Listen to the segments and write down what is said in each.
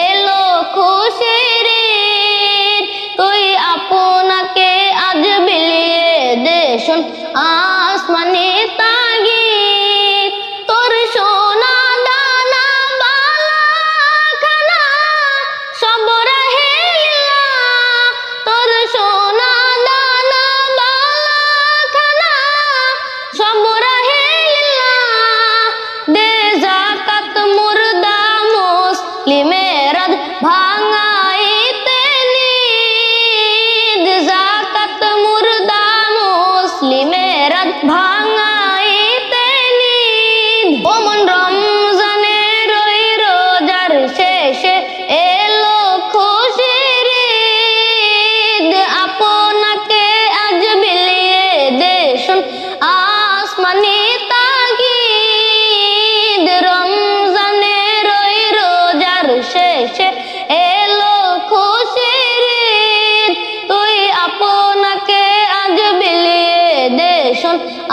এলো খুশির তুই আপনাকে আজ বিলিয়ে দে শুন, আসমানি তাগি তোর সোনা দানা বালা খানা সব ভাই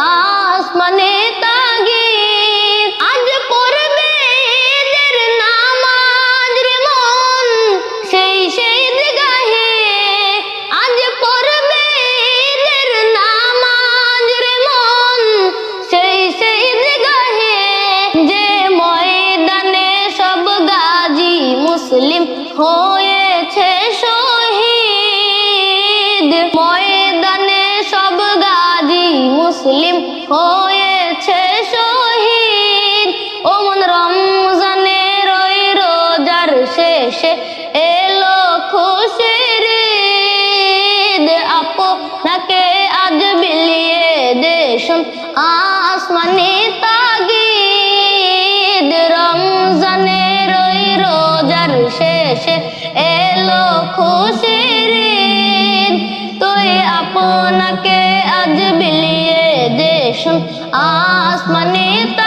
আসমানে তাগি আজ পড়বে এদের নামাজ রে মন সেই সেই গাহে আজ পড়বে এদের নামাজ রে মন সেই সেই গাহে যে ময়দানে সব গাজী মুসলিম হয়েছে সব মুসলিম হয়েছে শহীদ। ওমন রমজানের ওই রোজার শেষে এলো খুশির আপনাকে আজ বিলিয়ে দেশন আসমানি এলো খুশির তুই আপনাকে আসমানি তাগিদ